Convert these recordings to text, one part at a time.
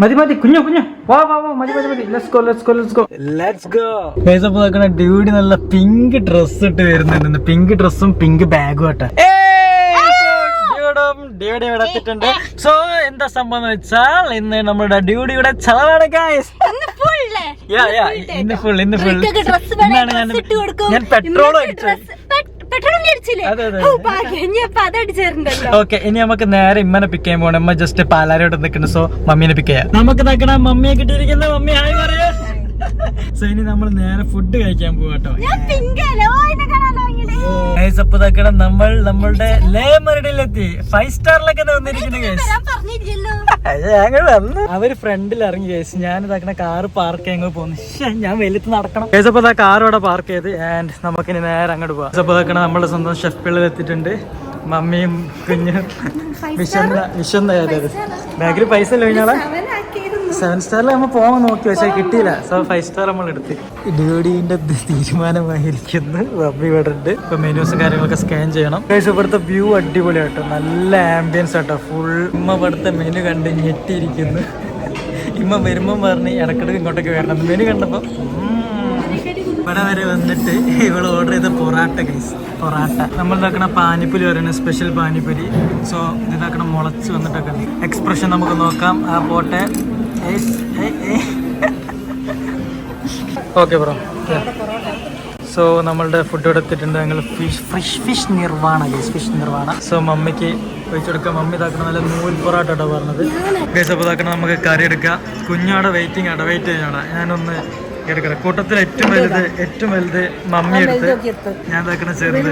മതി മതി കുഞ്ഞു കുഞ്ഞു. വാ വാ വാ മതി മതി മതി. Let's go let's go let's go let's go guys അപ്പോൾ നോക്കണ ഡ്യൂഡി നല്ല പിങ്ക് ഡ്രസ് ഇട്ട് വരുന്നുണ്ട്. പിങ്ക് ഡ്രസ്സും പിങ്ക് ബാഗും ആട്ടെ. ഡ്യൂഡി ഇവിടെ എത്തിയിട്ടുണ്ട്. സോ എന്താ സംഭവം എന്ന് വെച്ചാൽ ഇന്ന് നമ്മുടെ ഡ്യൂഡിയുടെ ചെലവാണ് ഗൈസ് ഇന്ന് ഫുൾ ഇന്ന് ഫുൾ ഇന്നാണ് ഞാൻ ഞാൻ പെട്രോൾ അടിച്ചത്. അതെ, അതെ. ഓക്കെ ഇനി നമുക്ക് നേരെ ഇമ്മനെ പിക്ക് ചെയ്യാൻ പോകണം ഇമ്മ ജസ്റ്റ് പാലാരോട് നിൽക്കുന്നു സോ മമ്മീനെ പിക്ക് ചെയ്യാം. നമുക്ക് നിൽക്കണം മമ്മിയെ കിട്ടിയിരിക്കുന്ന മമ്മി ആയി പറയാ. സോ ഇനി നമ്മൾ നേരെ ഫുഡ് കഴിക്കാൻ പോവാട്ടോ. ഇതാക്കണം നമ്മൾ നമ്മളുടെ ലേ മരടിലെത്തി ഫൈവ് സ്റ്റാറിലൊക്കെ വന്നിരിക്കുന്നു അവർ ഫ്രണ്ടിൽ ഇറങ്ങി കേസ് ഞാൻ ഇതാക്കണ കാറ് പാർക്ക് ചെയ്യാൻ പോകുന്നു. ഞാൻ വെളുത്ത് നടക്കണം. കേസപ്പോ കാർ അവിടെ പാർക്ക് ചെയ്ത് ആൻഡ് നമുക്കിനി നേരെ അങ്ങോട്ട് പോവാം. അപ്പൊ ഇതാക്കണ നമ്മുടെ സ്വന്തം ഷെഫ് പിള്ളേർ എത്തിയിട്ടുണ്ട്. മമ്മിയും കുഞ്ഞും. വിശന്ന വിശന്ന ബാഗിൽ പൈസ ഇല്ല കഴിഞ്ഞാളെ സെവൻ സ്റ്റാറിൽ നമ്മൾ പോകാൻ നോക്കി പക്ഷെ കിട്ടിയില്ല. സോ ഫൈവ് സ്റ്റാർ നമ്മൾ എടുത്ത്. ഡ്യൂഡിന്റെ തീരുമാനമായിരിക്കുന്നു. മമ്മി ഇവിടെ ഉണ്ട് ഇപ്പൊ മെനൂസും കാര്യങ്ങളൊക്കെ സ്കാൻ ചെയ്യണം. ഇവിടുത്തെ വ്യൂ അടിപൊളിയാട്ടോ. നല്ല ആംബിയൻസ് ആട്ടോ. ഫുൾ ഇമ്മ ഇവിടുത്തെ മെനു കണ്ട് ഞെട്ടിയിരിക്കുന്നു. ഇമ്മ വരുമ്പം പറഞ്ഞ് ഇടക്കിടക്ക് ഇങ്ങോട്ടേക്ക് വരണം. മെനു കണ്ടപ്പോ ഇവിടെ വരെ വന്നിട്ട് ഇവൾ ഓർഡർ ചെയ്ത പൊറാട്ട ഗൈസ് പൊറാട്ട. നമ്മൾ ഇതാക്കണ പാനിപ്പുരി പറയുന്നത് സ്പെഷ്യൽ പാനിപ്പുരി. സോ ഇതാക്കണ മുളച്ച് വന്നിട്ടൊക്കെ എക്സ്പ്രഷൻ നമുക്ക് നോക്കാം. ആ പോട്ടെ. ഓക്കെ ബ്രോ സോ നമ്മളുടെ ഫുഡ് എടുത്തിട്ടുണ്ട് ഞങ്ങൾ fish fresh fish nirvana guys fish nirvana so മമ്മിക്ക് ഒഴിച്ചു മമ്മി ഇതാക്കണം നല്ല നൂൽ പൊറാട്ട കേട്ടോ പറഞ്ഞത്. ഗൈസ് അപ്പോൾ ഇതാക്കണം നമുക്ക് കറി എടുക്കാം. കുഞ്ഞാടെ വെയിറ്റിംഗ് ആടെ വെയിറ്റ് ചെയ്യാനാണ് ഞാനൊന്ന് എടുക്കണം കൂട്ടത്തിൽ ഏറ്റവും വലുത് ഏറ്റവും വലുത് മമ്മി എടുത്ത്. ഞാൻ ഇതാക്കണ ചെറുത്.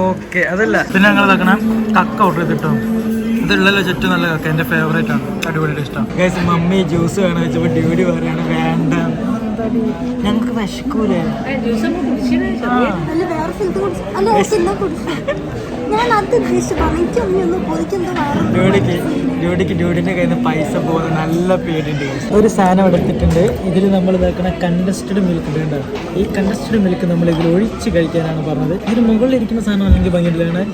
ഓക്കെ അതല്ല. പിന്നെ ഞങ്ങൾ ഇതാക്കണം കക്ക ഓർഡർ ചെയ്തിട്ടോ. ഇതുള്ളല്ലോ ചുറ്റും നല്ല കക്ക എന്റെ ഫേവറേറ്റ് ആണ്. അടിപൊളി ഇഷ്ടം. ഗൈസ് മമ്മി ജ്യൂസ് വേണം വെച്ചപ്പോൾ ഡ്യൂടി പറയാണ്. വേണ്ട. ഞങ്ങൾക്ക് വിശക്കൂലേ? ഡ്യൂഡിക്ക് ഡ്യൂഡിക്ക് ഡ്യൂഡിന്റെ കയ്യിൽ നിന്ന് പൈസ പോകുന്ന നല്ല പേടിയുണ്ട്. ഒരു സാധനം എടുത്തിട്ടുണ്ട്. ഇതിൽ നമ്മൾ ഇതാക്കുന്ന കണ്ടസ്റ്റഡ് മിൽക്ക് വേണ്ട ഈ കണ്ടസ്റ്റഡ് മിൽക്ക് നമ്മൾ ഇതിൽ ഒഴിച്ച് കഴിക്കാനാണ് പറഞ്ഞത്. ഇതിന് മുകളിൽ ഇരിക്കുന്ന സാധനം അല്ലെങ്കിൽ ഭംഗിയിലാണ്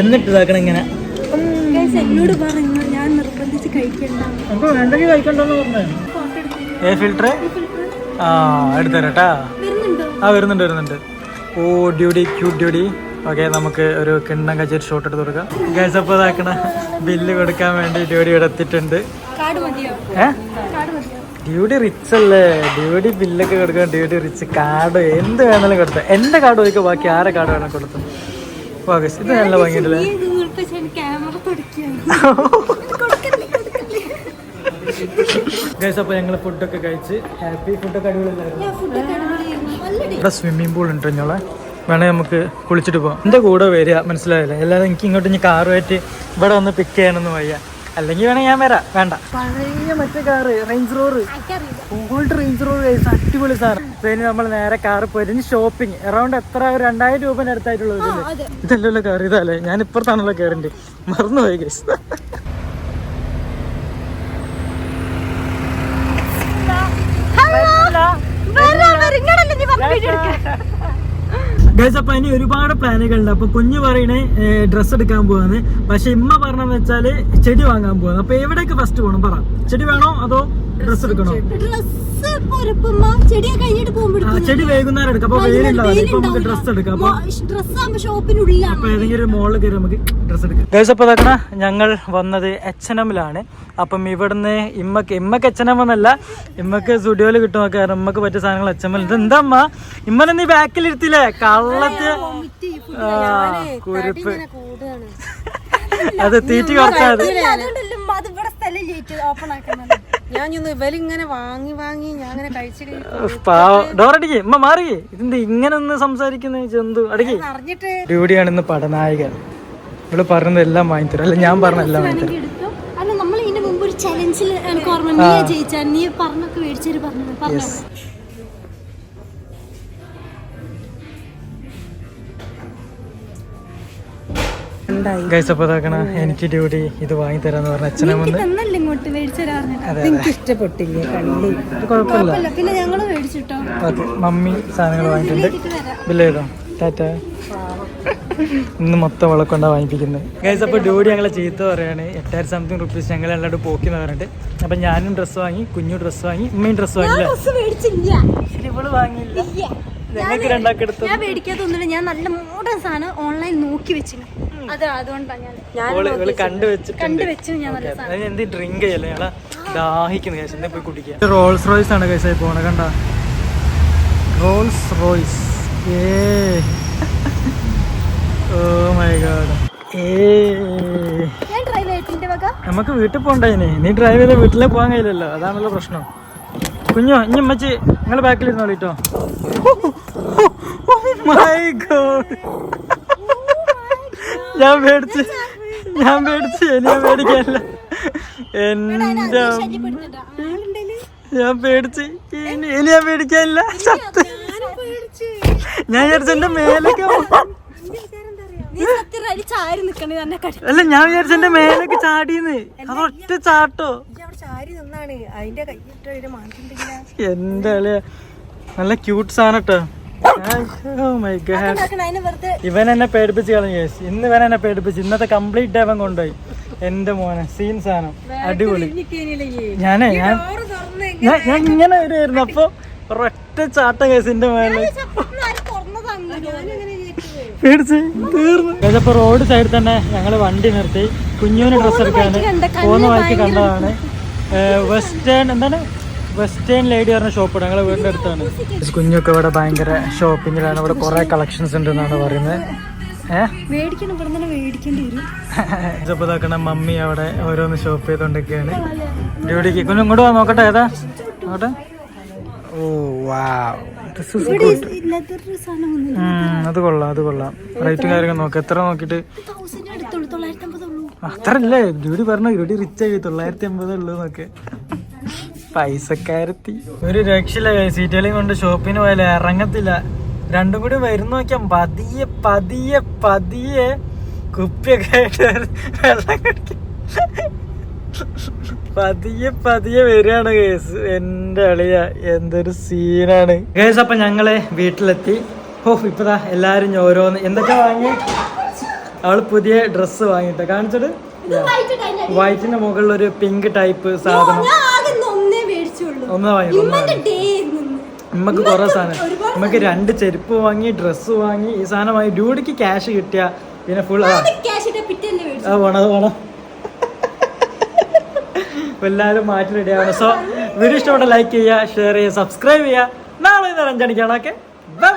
എന്നിട്ട് ഇതാക്കണം ഇങ്ങനെ. Guys, എന്നോട് പറഞ്ഞു ഞാൻ നിർബന്ധിച്ച് കഴിക്കണ്ട. അപ്പൊ വേണ്ടെങ്കിൽ കഴിക്കണ്ടെന്ന് പറഞ്ഞു. ഏ ഫിൽറ്റർ ആ എടുത്തരാട്ടാ. വരുന്നുണ്ടോ? ആ വരുന്നുണ്ട് വരുന്നുണ്ട്. ഓ ഡ്യൂഡി ക്യൂട്ട് ഡ്യൂഡി ഓക്കെ നമുക്ക് ഒരു കിണ്ണം കച്ചൊരു ഷോട്ട് എടുത്ത് കൊടുക്കാം. ഗൈസ് അപ്പോൾ ഇതാക്കണ ബില്ല് കൊടുക്കാൻ വേണ്ടി ഡ്യൂഡി ഇവിടെ എത്തിയിട്ടുണ്ട്. കാർഡ് മതിയോ? ഏ? കാർഡ് മതിയോ? ഡ്യൂഡി റിച്ച് അല്ലേ? ഡ്യൂഡി ബില്ലൊക്കെ കൊടുക്കാൻ ഡ്യൂഡി റിച്ച് കാർഡ് എന്ത് വേണമെങ്കിലും കൊടുത്ത. എന്റെ കാർഡ് ചോദിക്കുക ബാക്കി ആരെ കാർഡ് വേണമെങ്കിൽ കൊടുത്തു? ഓ ഇത് നല്ല ഭംഗിയുണ്ടല്ലേ? ഗൈസ് അപ്പോൾ ഞങ്ങൾ ഫുഡൊക്കെ കഴിച്ച് ഹാപ്പി ഫുഡൊക്കെ അടിപൊളിയല്ലായിരുന്നു ഇവിടെ സ്വിമ്മിംഗ് പൂൾ ഉണ്ട് ഞങ്ങളെ വേണേൽ നമുക്ക് കുളിച്ചിട്ട് പോകാം എന്റെ കൂടെ വരിക മനസ്സിലായില്ല? എല്ലാവരും എനിക്ക് ഇങ്ങോട്ട് ഇനി കാറുമായിട്ട് ഇവിടെ വന്ന് പിക്ക് ചെയ്യാനൊന്നും വയ്യ. അല്ലെങ്കിൽ വേണേ ഞാൻ വരാം. വേണ്ട. പഴയ മറ്റേ car Range Rover gold old Range Rover അടിപൊളി സാധനം. പിന്നെ നമ്മൾ നേരെ കാറ് പോയി ഇനി ഷോപ്പിംഗ് അറൗണ്ട് എത്ര? രണ്ടായിരം രൂപ അടുത്തായിട്ടുള്ളത് ഇതല്ലല്ലോ കാർ ഇതല്ലേ ഞാൻ ഇപ്പുറത്താണല്ലോ കയറിന്റെ മറന്നുപോയി ഗൈസ് ഗൈസ് അപ്പൊ ഇനി ഒരുപാട് പ്ലാനുകളുണ്ട് അപ്പൊ കുഞ്ഞു പറയണേ ഡ്രസ്സ് എടുക്കാൻ പോവാന്ന്. പക്ഷെ ഇമ്മ പറഞ്ഞെന്ന് വെച്ചാൽ ചെടി വാങ്ങാൻ പോവാന്ന്. അപ്പൊ എവിടേക്ക് ഫസ്റ്റ് പോകണം പറ. ചെടി വേണോ അതോ ഡ്രസ്സ് എടുക്കണോ? ഡ്രസ് ചെടിയൊക്കെ കഴിഞ്ഞിട്ട് പോകുമ്പോ ആ, ചെടി വൈകുന്നേരം എടുക്കാം അപ്പൊ വെയിലുണ്ടാവും. ഇപ്പൊ നമുക്ക് ഡ്രസ്സ് എടുക്കാം. അപ്പൊ ഡ്രസ് ഷോപ്പിനുള്ളിലാണ് അപ്പൊ ഏതെങ്കിലും ഒരു മോളിൽ കയറി നമുക്ക് ഡ്രസ് എടുക്കാം. ഗൈസ് അപ്പൊ ഇതാക്കണ ഞങ്ങൾ വന്നത് എച്ച് എൻ എമ്മിലാണ് അപ്പം ഇവിടുന്ന് ഇമ്മക്ക് ഇമ്മക്ക് എച്ച് എൻ എം എന്നല്ല ഇമ്മക്ക് സ്റ്റുഡിയോയിൽ കിട്ടും കാരണം ഇമ്മക്ക് പറ്റിയ സാധനങ്ങൾ എച്ച് എം എൽ ഇത് എന്താ അമ്മ ഇമ്മനെ നീ ബാക്കിലിരുത്തില്ലേ കള്ളത്ത് കുരുപ്പ്. അത് തീറ്റി ലേറ്റ് ഓപ്പൺ ആക്കുന്നത് ഞാൻ ഇന്ന് ഇവലിങ്ങനെ വാങ്ങി വാങ്ങി ഞാൻ അങ്ങനെ ഡോറടിക്ക് ഇമ്മ മാറി. ഇതെന്ത് ഇങ്ങനെ ഒന്ന് സംസാരിക്കുന്ന ജന്തു അടിക്ക്. ഡ്യൂഡിയാണ് ഇന്ന് പടനായകൻ. ഇവൾ പറഞ്ഞത് എല്ലാം വാങ്ങിത്തരും അല്ല ഞാൻ പറഞ്ഞ എല്ലാം വാങ്ങിത്തരും നമ്മൾ ഇതിന്റെ മുമ്പ് ഒരു ചലഞ്ചിൽ എനിക്ക് ഓർമ്മ നീ ജയിച്ചാ നീ പറഞ്ഞൊക്കെ മേടിച്ചൊരു പറഞ്ഞു ഗൈസ് അപ്പൊ ഇതാക്കണ എനിക്ക് ഡ്യൂട്ടി ഇത് വാങ്ങി തരാന്ന് പറഞ്ഞ അച്ഛനെ വന്ന്. ഇങ്ങോട്ട് മേടിച്ചൊരാറിന് അതെ എനിക്ക് ഇഷ്ടപ്പെട്ടില്ല കുഴപ്പമില്ല. മമ്മി സാധനങ്ങൾ വാങ്ങിയിട്ടുണ്ട്. ബില്ല് ചെയ്തോ ടാറ്റ. ഇന്ന് മൊത്തം വിളക്കൊണ്ടാ കൊണ്ടാ വാങ്ങിപ്പിക്കുന്നത് ഗൈസ് അപ്പോൾ ഡ്യൂട്ടി ഞങ്ങളെ ചീത്ത പറയാണ്. എട്ടായിരം സംതിങ് റുപ്പീസ് ഞങ്ങൾ എല്ലാവരും പോക്കിന്ന് പറഞ്ഞിട്ട്. അപ്പം ഞാനും ഡ്രസ്സ് വാങ്ങി കുഞ്ഞു ഡ്രസ്സ് വാങ്ങി ഉമ്മയും ഡ്രസ്സ് വാങ്ങില്ല ഇവൾ വാങ്ങിയില്ല. ഞാൻ മേടിക്കാത്തൊന്നുമില്ല ഞാൻ നല്ല മോഡേൺ സാധനം ഓൺലൈൻ നോക്കി വെച്ചിന്. അത് അതുകൊണ്ടാണ് ഞാൻ ഞാൻ ഇവൾ ഇവൾ കണ്ടു വെച്ചിട്ടുണ്ട്. കണ്ടു വെച്ചു ഞാൻ നല്ല സാധനം. അതിന് എന്ത് ഡ്രിങ്ക് ചെയ്യല്ലേ? ഞങ്ങളെ ദാഹിക്കുന്നു കേസ് പോയി കുടിക്കുക റോൾസ് റോയ്സ് ആണ് പോണ കണ്ട? റോൾസ് റോയ്സ് ഏ. ഓ മൈ ഗോഡ് ഏ. നമുക്ക് വീട്ടിൽ പോണ്ടേ നീ ഡ്രൈവ് ചെയ്ത വീട്ടിലേ പോകാൻ കഴിയില്ലല്ലോ. അതാണല്ലോ പ്രശ്നം. കുഞ്ഞോ ഇനി അമ്മച്ചി നിങ്ങൾ ബാക്കിലിരുന്നോ കേട്ടോ മൈ ഗോഡ് ഞാൻ പേടിച്ച് ഞാൻ പേടിച്ച് ഞാൻ പേടിക്കാനില്ല. എന്റെ ഞാൻ പേടിച്ച് ഇനി പേടിക്കല്ല ഞാൻ പേടിക്കാനില്ല. സത്യം. ഞാൻ വിചാരിച്ച എന്റെ മേലൊക്കെ അല്ല ഞാൻ വിചാരിച്ച എന്റെ മേലൊക്കെ ചാടിയെന്ന് അതൊറ്റ ചാട്ടോ. നിന്നാണ്. അതിന്റെ കൈയിട്ട് എന്റെ നല്ല ക്യൂട്ട് സാധനം കേട്ടോ മൈ ഗാഡ് ഉണ്ടാക്കണ അതിനെ വെറുതെ. ഇവൻ എന്നെ പേടിപ്പിച്ച് കളഞ്ഞു ചേച്ചി ഇന്ന് ഇവൻ എന്നെ പേടിപ്പിച്ച്. ഇന്നത്തെ കംപ്ലീറ്റ് അവൻ കൊണ്ടുപോയി. എന്റെ മോനെ സീൻ സാധനം. അടിപൊളി. ഞാനേ ഞാൻ ഞാൻ ഇങ്ങനെ വരുമായിരുന്നു അപ്പൊ ഒരൊറ്റ ചാട്ട കേസിന്റെ മേലെ പേടിച്ച് തീർന്നു. റോഡ് സൈഡിൽ തന്നെ ഞങ്ങൾ വണ്ടി നിർത്തി. കുഞ്ഞുവിന് ഡ്രസ്സ് എടുക്കാൻ പോകുന്ന വഴിക്ക് കണ്ടതാണ്. വെസ്റ്റേൺ എന്താണ്? വെസ്റ്റേൺ ലേഡി പറഞ്ഞ ഷോപ്പ് ഞങ്ങളെ വീടിന്റെ അടുത്താണ്. കുഞ്ഞൊക്കെ ഇവിടെ ഭയങ്കര ഷോപ്പിങ്ങിലാണ് ഇവിടെ കുറെ കളക്ഷൻസ് ഉണ്ട് എന്നാണ് പറയുന്നത്. ഇതാക്കണ മമ്മി അവിടെ ഓരോന്ന് ഷോപ്പ് ചെയ്തോണ്ടൊക്കെയാണ് ഡ്യൂട്ടിക്ക് കുഞ്ഞു ഇങ്ങോട്ട് വാ നോക്കട്ടെ ഏതാ? നോക്കട്ടെ. ഓ വാ അത് കൊള്ളാം അത് കൊള്ളാം. റേറ്റും കാര്യങ്ങൾ നോക്കാം. എത്ര നോക്കിയിട്ട്? അത്രല്ലേ ഇവർ പറഞ്ഞു ഡ്യൂട്ടി റിച്ച് ആയി തൊള്ളായിരത്തി അമ്പത് ഉള്ളൂ നോക്കെ പൈസക്കാരത്തി. ഒരു രക്ഷയില്ല സീറ്റുകളെയും കൊണ്ട് ഷോപ്പിന് പോയാലേ ഇറങ്ങത്തില്ല. രണ്ടും കൂടി വരുന്ന നോക്കിയാൽ പതിയെ പതിയെ പതിയെ കുപ്പിയൊക്കെ ആയിട്ട് വെള്ളം കുടിക്കും. പതിയെ പതിയെ വരികയാണ് കേസ് എന്റെ അളിയ എന്തൊരു സീനാണ് കേസ് അപ്പൊ ഞങ്ങളെ വീട്ടിലെത്തി. ഓ ഇപ്പതാ എല്ലാരും ഓരോന്ന് എന്തൊക്കെ വാങ്ങി? അവൾ പുതിയ ഡ്രസ്സ് വാങ്ങിട്ട് കാണിച്ചത് വൈറ്റിന്റെ മുകളിൽ ഒരു പിങ്ക് ടൈപ്പ് സാധനം. ഒന്നേ വാങ്ങി നമ്മക്ക് കൊറേ നമുക്ക് സാധനം. നമ്മക്ക് രണ്ട് ചെരുപ്പ് വാങ്ങി ഡ്രസ്സ് വാങ്ങി ഈ സാധനം വാങ്ങി ഡ്യൂട്ടിക്ക് ക്യാഷ് കിട്ടിയ പിന്നെ ഫുൾ വേണത് വേണം എല്ലാവരും മാറ്റി റെഡിയാണ് സോ വീഡിയോ ഇഷ്ടപ്പെട്ട ലൈക്ക് ചെയ്യുക ഷെയർ ചെയ്യുക സബ്സ്ക്രൈബ് ചെയ്യുക. നാളെ അഞ്ചണിക്കാണ് ഓക്കെ ബൈ